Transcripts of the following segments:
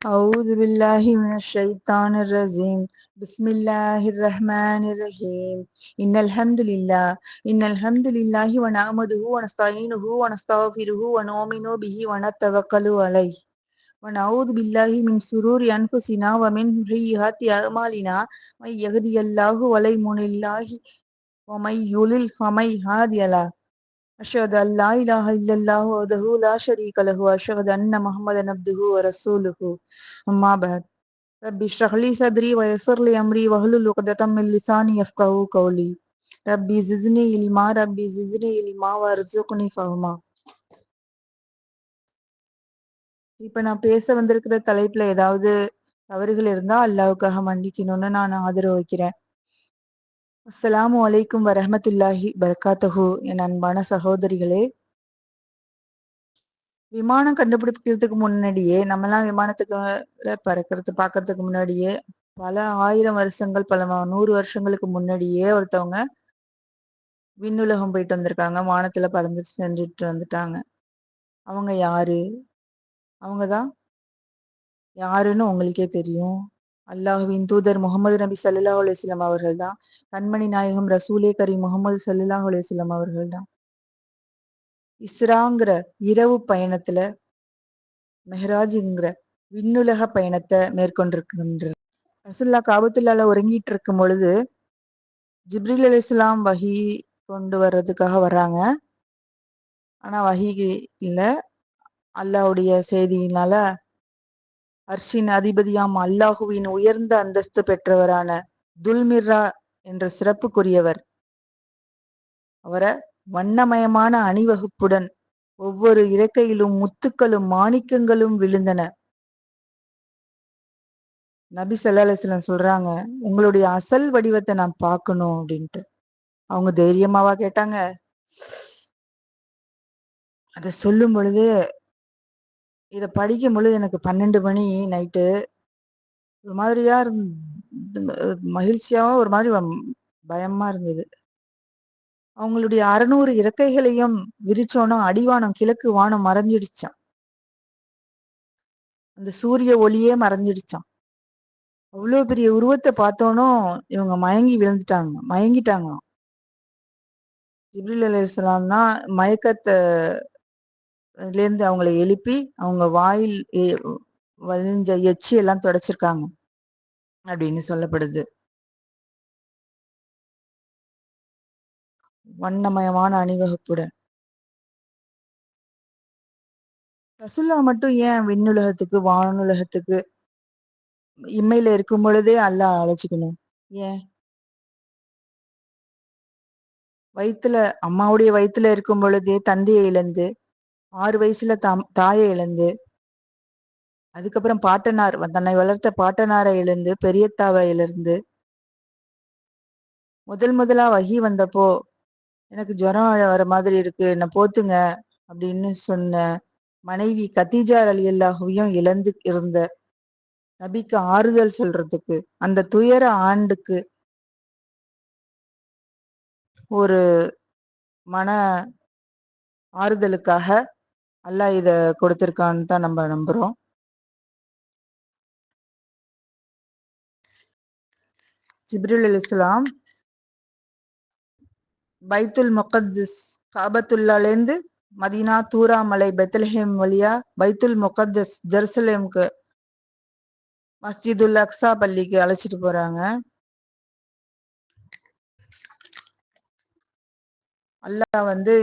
أعوذ بالله من الشيطان الرجيم بسم الله الرحمن الرحيم إن الحمد لله إن الحمد لله ونعمده ونستعينه ونستغفره ونؤمن به ونتوكل عليه ونعوذ بالله من سرور أنفسنا ومن سيئات أعمالنا من يهدي الله ولا مضل له ومن يضلل فمن هادي له أشهد أن لا إله إلا الله وحده لا شريك له وأشهد أن محمدا عبده ورسوله. أما بعد رب اشرح لي صدري ويسر لي أمري واحلل عقدة من لساني يفقهوا قولي. ربي زدني علما ربي زدني علما وارزقني فهما. இப்போ நான் பேச வந்திருக்கிற தலைப்புல ஏதாவது தவறுகள் இருந்தா அல்லாவுக்காக மன்னிக்கணும்னு நான் ஆதரவு வைக்கிறேன். அஸ்லாம் அலைக்கும் வரஹமத்துல்லாஹி பரகாத்தஹு என் அன்பான சகோதரிகளே விமானம் கண்டுபிடிக்கிறதுக்கு முன்னாடியே நம்மலாம் விமானத்துக்கு பறக்கிறது பார்க்கறதுக்கு முன்னாடியே பல ஆயிரம் வருஷங்கள் பல நூறு வருஷங்களுக்கு முன்னாடியே ஒருத்தவங்க விண்ணுலகம் போயிட்டு வந்திருக்காங்க. வானத்துல பறந்து செஞ்சுட்டு வந்துட்டாங்க. அவங்க யாரு? அவங்கதான் யாருன்னு உங்களுக்கே தெரியும். அல்லாஹுவின் தூதர் முகமது நபி சல்லா அலுவலாம் அவர்கள் தான் கண்மணி நாயகம் ரசூலே கரி முகமது சல்லாஹ் அலுவலாம் அவர்கள் தான் இஸ்ராங்கிற இரவு பயணத்துல மெஹராஜுங்கிற விண்ணுலக பயணத்தை மேற்கொண்டிருக்கின்ற ரசுல்லா காபத்துல்லால உறங்கிட்டு இருக்கும் பொழுது ஜிப்ரில் அலி இஸ்லாம் வகி கொண்டு வர்றதுக்காக வர்றாங்க. ஆனா வகி இல்ல. அல்லாவுடைய செய்தியினால அர்ஷின் அதிபதியாம் அல்லாஹுவின் உயர்ந்த அந்தஸ்து பெற்றவரான துல்மிர்ரா என்ற சிறப்புக்குரியவர். அவரை வண்ணமயமான அணிவகுப்புடன் ஒவ்வொரு இறக்கையிலும் முத்துக்களும் மாணிக்கங்களும் விழுந்தன. நபி சல்லாஹலம் சொல்றாங்க உங்களுடைய அசல் வடிவத்தை நான் பார்க்கணும் அப்படின்ட்டு. அவங்க தைரியமாவா கேட்டாங்க. அத சொல்லும் பொழுது இதை படிக்கும் பொழுது எனக்கு பன்னெண்டு மணி நைட்டு ஒரு மாதிரியா மகிழ்ச்சியாவும் ஒரு மாதிரி பயமா இருந்தது. அவங்களுடைய அறுநூறு இறக்கைகளையும் விரிச்சோன்னா அடிவானம் கிழக்கு வானம் மறைஞ்சிடுச்சான் அந்த சூரிய ஒளியே மறைஞ்சிடுச்சான் அவ்வளோ பெரிய உருவத்தை பார்த்தோனும் இவங்க மயங்கி விழுந்துட்டாங்க மயங்கிட்டாங்களாம். ஜிப்ரில் அலிஸ்லாம் தான் மயக்கத்தை இருந்து அவங்களை எழுப்பி அவங்க வாயில் வலிஞ்ச எச்சி எல்லாம் தொடச்சிருக்காங்க அப்படின்னு சொல்லப்படுது. வண்ணமயமான அணிவகுப்புடன் ரசுல்லா மட்டும் ஏன் விண்ணுலகத்துக்கு வானுலகத்துக்கு இம்மையில இருக்கும் பொழுதே அல்ல அழைச்சிக்கணும்? ஏன்? வயிற்றுல அம்மாவுடைய வயிற்றுல இருக்கும் பொழுதே தந்தையை இழந்து ஆறு வயசுல தாம் தாயை இழந்து அதுக்கப்புறம் பாட்டனார் தன்னை வளர்த்த பாட்டனாரை இழந்து பெரியத்தாவை இழந்து முதல் முதலா வகி வந்தப்போ எனக்கு ஜுரம் வர மாதிரி இருக்கு என்னை போத்துங்க அப்படின்னு சொன்ன மனைவி கத்தீஜார் அலி அல்லாஹுவையும் இழந்து இருந்த நபிக்கு ஆறுதல் சொல்றதுக்கு அந்த துயர ஆண்டுக்கு ஒரு மன ஆறுதலுக்காக அல்லாஹ் இத கொடுத்துருக்கான்னு தான் நம்ம நம்புறோம். ஜிப்ரில் அலி இஸ்லாம் பைத்துல் முகத்திஸ் காபத்துல்லாலேருந்து மதீனா தூரா மலை பெத்தலஹேம் வழியா பைத்துல் முகத்தஸ் ஜெருசலேமுக்கு மஸ்ஜிதுல் அக்ஸா பள்ளிக்கு அழைச்சிட்டு போறாங்க. அல்லாஹ் வந்து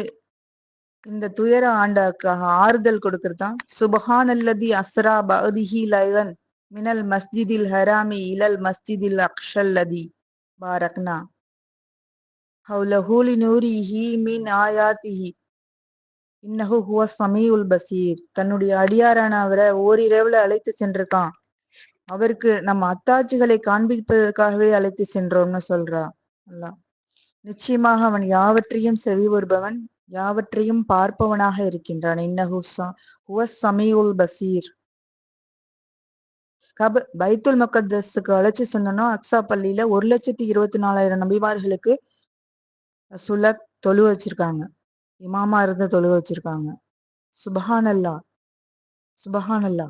இந்த துயர ஆண்டாக்காக ஆறுதல் கொடுக்கறதுதான் சுபஹான் அல்லதி அஸ்ரா பகுதிஹி லயன் மினல் மஸ்ஜிதில் ஹராமி இலல் மஸ்ஜிதில் அக்ஷல்லதி. பாரக்னா. ஹவுலஹூலி நூரிஹி மின் ஆயாத்திஹி. இன்னஹு ஹுவ சமீஉல் பசீர். தன்னுடைய அடியாரான அவரை ஓரிரவுல அழைத்து சென்றிருக்கான். அவருக்கு நம்ம அத்தாட்சிகளை காண்பிப்பதற்காகவே அழைத்து சென்றோம்னு சொல்றா. அல்லா நிச்சயமாக அவன் யாவற்றையும் செவி வருபவன் யாவற்றையும் பார்ப்பவனாக இருக்கின்றான். இன்னஹு சமியுல் பசீர். கப பைத்துல் மக்கத்துக்கு அழைச்சி சொன்னோம்னா அக்ஸா பள்ளியில ஒரு லட்சத்தி இருபத்தி நாலாயிரம் நபிமார்களுக்கு சுல தொழு வச்சிருக்காங்க. இமாமா இருந்த தொழு வச்சிருக்காங்க. சுபஹானல்லா சுபஹானல்லா.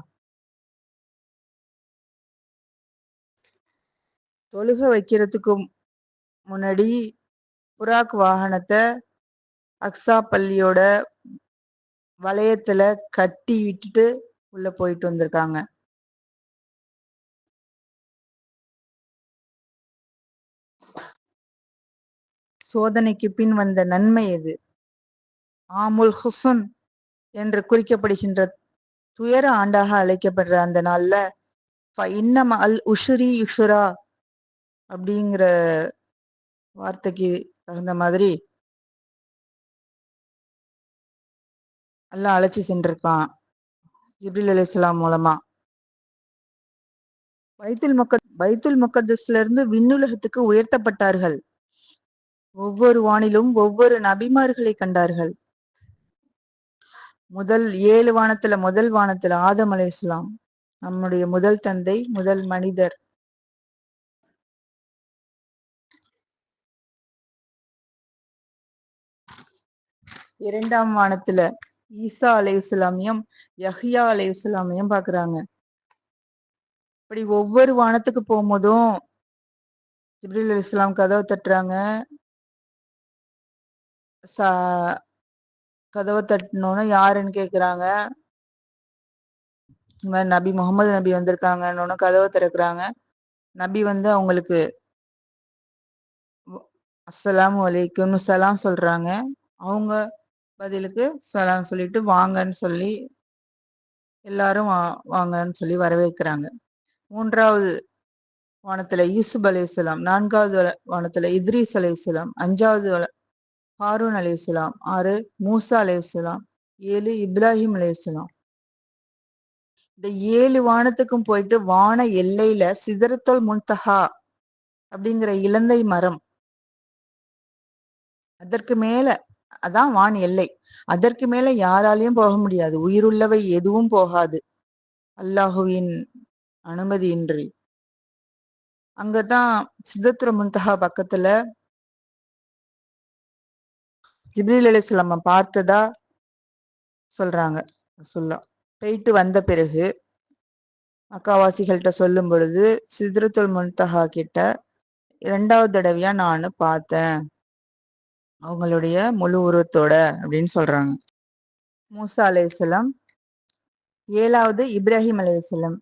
தொழுக வைக்கிறதுக்கு முன்னாடி புறாக் வாகனத்தை அக்ஸா பள்ளியோட வளையத்துல கட்டி விட்டுட்டு உள்ள போயிட்டு வந்திருக்காங்க. சோதனைக்கு பின் வந்த நன்மை எது? ஆமுல் ஹுசுன் என்று குறிக்கப்படுகின்ற துயர ஆண்டாக அழைக்கப்படுற அந்த நாள்ல இன்னம அல் உஷுரி யுஷுரா அப்படிங்கிற வார்த்தைக்கு தகுந்த மாதிரி அல்லாஹ் அழைச்சி சென்றிருக்கான். ஜிப்ரில் அலி இஸ்லாம் மூலமா. பைத்துல் முக்க பைத்துல் முக்கதஸ்ல இருந்து விண்ணுலகத்துக்கு உயர்த்தப்பட்டார்கள். ஒவ்வொரு வானிலும் ஒவ்வொரு நபிமார்களை கண்டார்கள். முதல் ஏழு வானத்துல முதல் வானத்துல ஆதம் அலை இஸ்லாம் நம்முடைய முதல் தந்தை முதல் மனிதர். இரண்டாம் வானத்துல ஈசா அலை இஸ்லாமியம் யஹ்யா அலை இஸ்லாமியம் பாக்குறாங்க. இப்படி ஒவ்வொரு வானத்துக்கு போகும்போதும் ஜிப்ரில் அலி இஸ்லாம் கதவை தட்டுறாங்க. சா கதவை தட்டணும்னு யாருன்னு கேக்குறாங்க. இந்த மாதிரி நபி முகமது நபி வந்திருக்காங்கன்னு கதவை திறக்கிறாங்க. நபி வந்து அவங்களுக்கு அஸ்ஸலாம் வலைக்கும்னு சலாம் சொல்றாங்க. அவங்க பதிலுக்கு சலாம் சொல்லிட்டு வாங்கன்னு சொல்லி எல்லாரும் வா வாங்கன்னு சொல்லி வரவேற்கிறாங்க. மூன்றாவது வானத்துல யூசுப் அலி நான்காவது வானத்துல இத்ரீஸ் அலி அஞ்சாவது ஹாரூன் அலி ஆறு மூசா அலி ஏழு இப்ராஹிம் அலி இந்த ஏழு வானத்துக்கும் போயிட்டு வான எல்லையில சிதறத்தோல் முன்தஹா அப்படிங்கிற இலந்தை மரம் அதற்கு மேல அதான் வான் எல்லை. அதற்கு மேல யாராலையும் போக முடியாது. உயிருள்ளவை எதுவும் போகாது. அல்லாஹுவின் அனுமதியின்றி. அங்கதான் சிதத்துர முன்தஹா பக்கத்துல ஜிப்ரீல் அலிஸ்லாம பார்த்ததா சொல்றாங்க சொல்லலாம் போயிட்டு வந்த பிறகு அக்காவாசிகள்கிட்ட சொல்லும் பொழுது சித்ரத்துல் முன்தஹா கிட்ட இரண்டாவது தடவையா நான் பார்த்தேன். அவங்களுடைய முழு உருவத்தோட அப்படின்னு சொல்றாங்க. மூசா அலையம் ஏழாவது இப்ராஹிம் அலையம்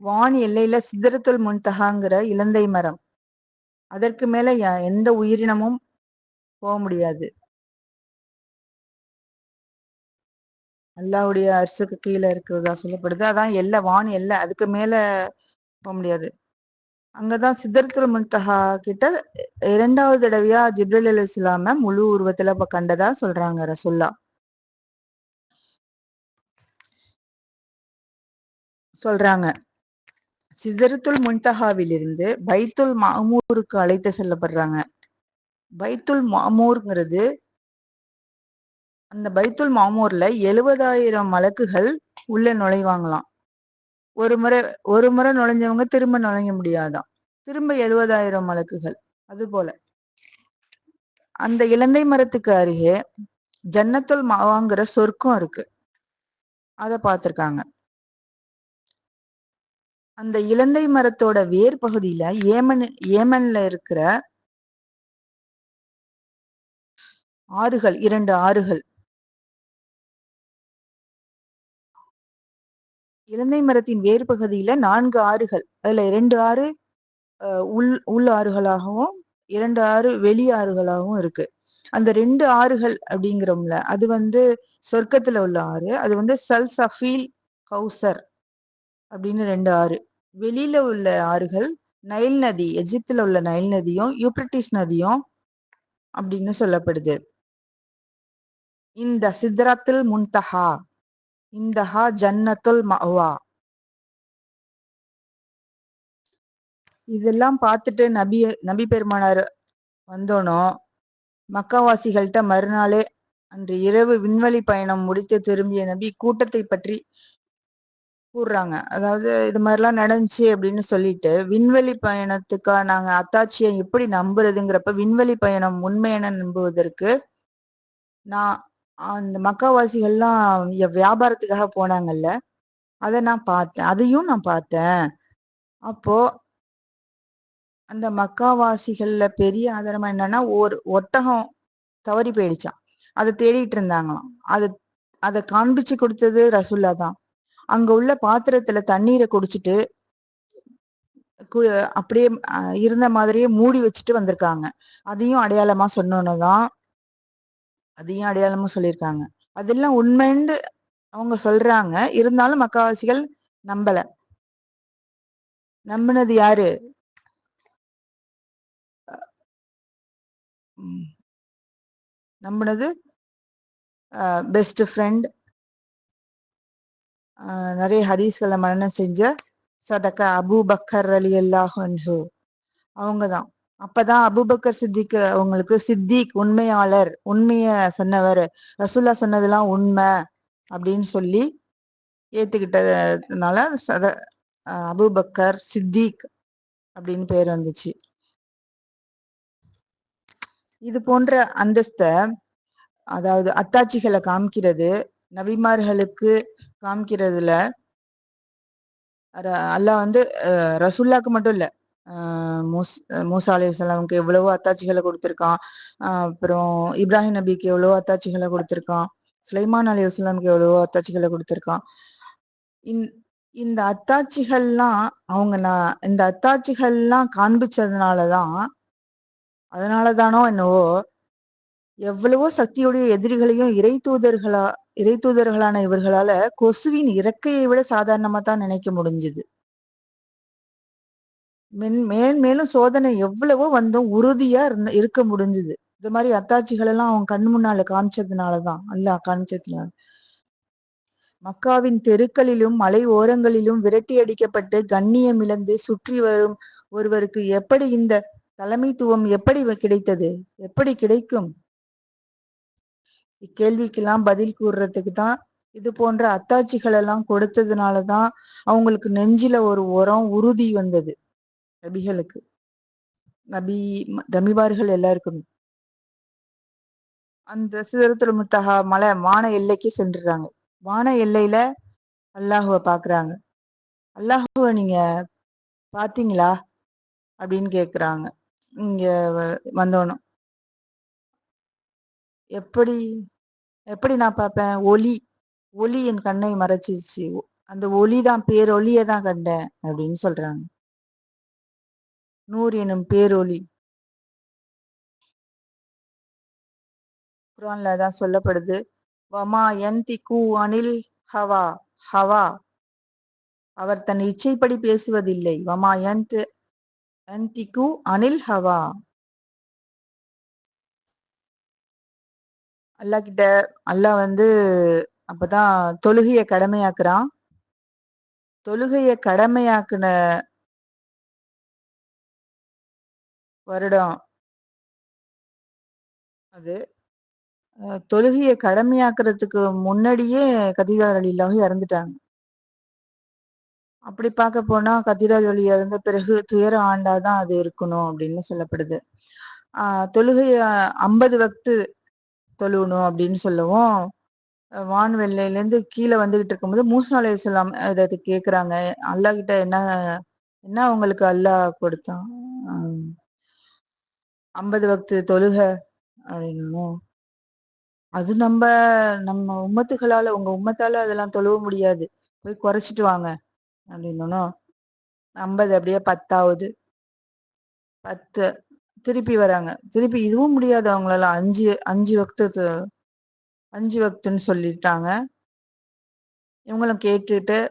வான் எல்லையில சிதறத்துள் முன்தகாங்கிற இலந்தை மரம். அதற்கு மேல எந்த உயிரினமும் போக முடியாது. அல்லாவுடைய அரசுக்கு கீழே இருக்கிறதா சொல்லப்படுது. அதான் எல்லை வான் எல்லை அதுக்கு மேல போக முடியாது. அங்கதான் சித்தர்த்துல முன்தஹா கிட்ட இரண்டாவது தடவையா ஜிப்ரல் அலி இஸ்லாம முழு உருவத்துல கண்டதா சொல்றாங்க ரசுல்லா. சொல்றாங்க. சிதறத்துல் முன்தஹாவிலிருந்து பைத்துல் மாமூருக்கு அழைத்து செல்லப்படுறாங்க. பைத்துல் மாமூர்ங்கிறது அந்த பைத்துல் மாமூர்ல எழுபதாயிரம் மலக்குகள் உள்ள நுழைவாங்களாம். ஒரு முறை ஒரு முறை நுழைஞ்சவங்க திரும்ப நுழைய முடியாதான் திரும்ப எழுபதாயிரம் மலக்குகள். அது போல அந்த இலந்தை மரத்துக்கு அருகே ஜன்னத்துல் மாவாங்கிற சொர்க்கம் இருக்கு. அத பார்த்திருக்காங்க அந்த இலந்தை மரத்தோட வேர் பகுதியில ஏமன் ஏமன்ல இருக்கிற ஆறுகள் இரண்டு ஆறுகள். இலந்தை மரத்தின் வேறு பகுதியில நான்கு ஆறுகள். அதுல இரண்டு ஆறு உள் உள் ஆறுகளாகவும் இரண்டு ஆறு வெளி ஆறுகளாகவும் இருக்கு. அந்த ரெண்டு ஆறுகள் அப்படிங்கிறோம்ல அது வந்து சொர்க்கத்துல உள்ள ஆறு அது வந்து சல் சஃபீல் கௌசர் அப்படின்னு ரெண்டு ஆறு. வெளியில உள்ள ஆறுகள் நைல் நதி எஜிப்துல உள்ள நைல் நதியும் யூப்ரட்டிஸ் நதியும் அப்படின்னு சொல்லப்படுது. இந்த சித்ராத்தில் முன்தஹா இந்தஹா ஜன்னத்துல் மவா இதெல்லாம் பார்த்துட்டு நபி நபி பெருமானார் வந்தோனோ மக்காவாசிகள்கிட்ட மறுநாளே அன்று இரவு விண்வெளி பயணம் முடித்து திரும்பிய நபி கூட்டத்தை பற்றி கூறுறாங்க. அதாவது இது மாதிரிலாம் நடந்துச்சு அப்படின்னு சொல்லிட்டு விண்வெளி பயணத்துக்கா நாங்க அத்தாட்சியை எப்படி நம்புறதுங்கிறப்ப விண்வெளி பயணம் உண்மையென நம்புவதற்கு நான் அந்த மக்காவாசிகள்லாம் வியாபாரத்துக்காக போனாங்கல்ல அதை நான் பார்த்தேன். அதையும் நான் பார்த்தேன். அப்போ அந்த மக்காவாசிகள்ல பெரிய ஆதாரமா என்னன்னா ஒரு ஒட்டகம் தவறி போயிடுச்சான் அதை தேடிட்டு இருந்தாங்களாம். அது அதை காண்பிச்சு கொடுத்தது ரசுல்லா தான். அங்க உள்ள பாத்திரத்துல தண்ணீரை குடிச்சிட்டு அப்படியே இருந்த மாதிரியே மூடி வச்சுட்டு வந்திருக்காங்க. அதையும் அடையாளமா சொன்னோன்னுதான் அதையும் அடையாளமா சொல்லியிருக்காங்க. அதெல்லாம் உண்மைன்னு அவங்க சொல்றாங்க. இருந்தாலும் மக்காவாசிகள் நம்பல. நம்பினது யாரு? நம்மளது பெஸ்ட் ஃப்ரெண்ட் நிறைய ஹதீஸ்களை மரணம் செஞ்ச சதக்க அபு பக்கர் அலி அல்லாஹ் அவங்க தான். அப்பதான் அபுபக்கர் சித்திக் அவங்களுக்கு சித்திக் உண்மையாளர் உண்மைய சொன்னவர். ரசுல்லா சொன்னதெல்லாம் உண்மை அப்படின்னு சொல்லி ஏத்துக்கிட்டதுனால சத அபுபக்கர் சித்திக் அப்படின்னு பேர் வந்துச்சு. இது போன்ற அந்தஸ்த அதாவது அத்தாட்சிகளை காமிக்கிறது நபிமார்களுக்கு காமிக்கிறதுல அல்லாஹ் வந்து ரசுல்லாக்கு மட்டும் இல்ல மூசா அலி வலாமுக்கு எவ்வளவோ அத்தாட்சிகளை கொடுத்துருக்கான். அப்புறம் இப்ராஹிம் நபிக்கு எவ்வளவோ அத்தாட்சிகளை கொடுத்துருக்கான். சுலைமான் அலி வஸ்லாமுக்கு எவ்வளவோ அத்தாட்சிகளை கொடுத்துருக்கான். இந்த அத்தாட்சிகள்லாம் அவங்க நான் இந்த அத்தாட்சிகள்லாம் காண்பிச்சதுனாலதான் அதனாலதானோ என்னவோ எவ்வளவோ சக்தியுடைய எதிரிகளையும் இறை தூதர்களா இறை தூதர்களான இவர்களால கொசுவின் இறக்கையை விட சாதாரணமா தான் நினைக்க முடிஞ்சுது. மென் மேல் மேலும் சோதனை எவ்வளவோ வந்தும் உறுதியா இருந்த இருக்க முடிஞ்சுது. இந்த மாதிரி அத்தாட்சிகள் எல்லாம் அவன் கண் முன்னால காமிச்சதுனாலதான் அல்ல காமிச்சதுனால. மக்காவின் தெருக்களிலும் மலை ஓரங்களிலும் விரட்டி அடிக்கப்பட்டு கண்ணியம் இழந்து சுற்றி வரும் ஒருவருக்கு எப்படி இந்த தலைமைத்துவம் எப்படி கிடைத்தது? எப்படி கிடைக்கும்? இக்கேள்விக்கெல்லாம் பதில் கூறுறதுக்கு தான் இது போன்ற அத்தாட்சிகள் எல்லாம் கொடுத்ததுனாலதான் அவங்களுக்கு நெஞ்சில ஒரு உரம் உறுதி வந்தது நபிகளுக்கு. நபி தமிபார்கள் எல்லாருக்கும். அந்த சிதறத்துல முத்தகா மலை வான எல்லைக்கு சென்றுறாங்க. வான எல்லையில அல்லாஹுவ பாக்குறாங்க. அல்லாஹுவ நீங்க பாத்தீங்களா? அப்படின்னு கேக்குறாங்க. இங்க வந்தோனும் எப்படி எப்படி நான் பார்ப்பேன்? ஒளி ஒளி என் கண்ணை மறைச்சிருச்சு. அந்த ஒளி தான் பேரொளிய தான் கண்டேன் அப்படின்னு சொல்றாங்க. நூறு எனும் பேரொளி குரான்ல தான் சொல்லப்படுது. வமா யந்தி கூ அனில் ஹவா ஹவா. அவர் தன் இச்சைப்படி பேசுவதில்லை. வமா யந்த் அந்திகு அனில் ஹவா. அல்லா கிட்ட அல்லாஹ் வந்து அப்பதான் தொழுகைய கடமையாக்குறான். தொழுகைய கடமையாக்குன வருடம் அது. தொழுகைய கடமையாக்குறதுக்கு முன்னாடியே கதிரார் அலிலாக இறந்துட்டாங்க. அப்படி பார்க்க போனா கதிராஜ் அலி இறந்த பிறகு துயர ஆண்டாதான் அது இருக்கணும் அப்படின்னு சொல்லப்படுது. ஆஹ் தொழுகைய ஐம்பது வக்து தொழுவணும் அப்படின்னு சொல்லவும். வான்வெல்லையில இருந்து கீழே வந்துகிட்டு இருக்கும்போது மூசா சொல்லாம இஸ்லாம் இதை கேக்குறாங்க. அல்லா கிட்ட என்ன என்ன அவங்களுக்கு அல்லாஹ் கொடுத்தான்? ஐம்பது வக்து தொழுக அப்படின்னு அது நம்ம நம்ம உம்மத்துகளால உங்க உம்மத்தால அதெல்லாம் தொழுவ முடியாது. போய் குறைச்சிட்டு வாங்க. அப்படின்னு ஐம்பது அப்படியே பத்தாவது. பத்து. திருப்பி வராங்க. திருப்பி இதுவும் முடியாது அவங்களால. அஞ்சு அஞ்சு வக்து அஞ்சு வக்துன்னு சொல்லிட்டாங்க. இவங்களும் கேட்டுட்டு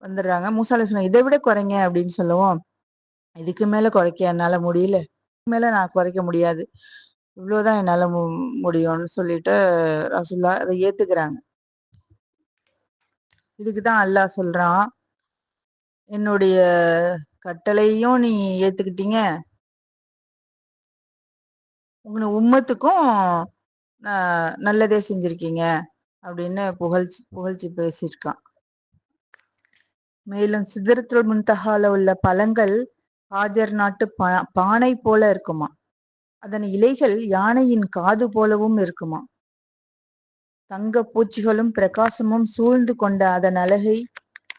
வந்துடுறாங்க. மூசால சொன்ன இதை விட குறைங்க அப்படின்னு சொல்லுவோம். இதுக்கு மேல குறைக்க என்னால முடியல. மேல நான் குறைக்க முடியாது. இவ்வளவுதான் என்னால முடியும்னு சொல்லிட்டு ரசுல்லா அதை ஏத்துக்கிறாங்க. இதுக்குதான் அல்லாஹ் சொல்றான். என்னுடைய கட்டளையும் நீ ஏத்துக்கிட்டீங்க. உங்களை உம்மத்துக்கும் நல்லதே செஞ்சிருக்கீங்க அப்படின்னு புகழ்ச்சி புகழ்ச்சி பேசியிருக்கான். மேலும் சிதறத்துள் முன்தகால உள்ள பழங்கள் ஹாஜர் நாட்டு பானை போல இருக்குமா? அதன் இலைகள் யானையின் காது போலவும் இருக்குமா? தங்க பூச்சிகளும் பிரகாசமும் சூழ்ந்து கொண்ட அதன் அழகை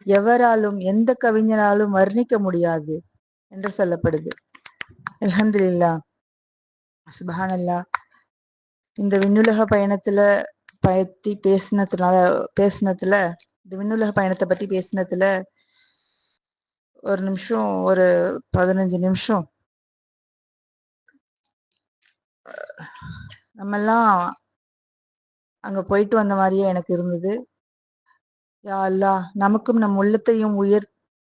எவராலும் எந்த கவிஞராலும் வர்ணிக்க முடியாது என்று சொல்லப்படுது. அலமதுல்லா சுபஹானல்லா. இந்த விண்ணுலக பயணத்துல பத்தி பேசினதுனால பேசினதுல இந்த விண்ணுலக பயணத்தை பத்தி பேசினதுல ஒரு நிமிஷம் ஒரு பதினஞ்சு நிமிஷம். நம்மெல்லாம் அங்க போயிட்டு வந்த மாதிரியே எனக்கு இருந்தது. யா அல்லாஹ் நமக்கும் நம் உள்ளத்தையும் உயர்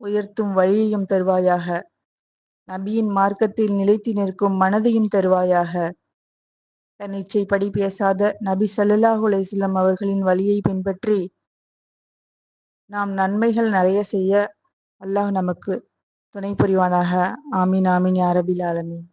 உயர்த்தும் வழியையும் தருவாயாக. நபியின் மார்க்கத்தில் நிலைத்து நிற்கும் மனதையும் தருவாயாக. தன் இச்சைப்படி பேசாத நபி ஸல்லல்லாஹு அலைஹி அவர்களின் வழியை பின்பற்றி நாம் நன்மைகள் நிறைய செய்ய அல்லாஹ் நமக்கு துணை புரிவானாக. ஆமீன் ஆமீன் யாரபில் ஆலமீன்.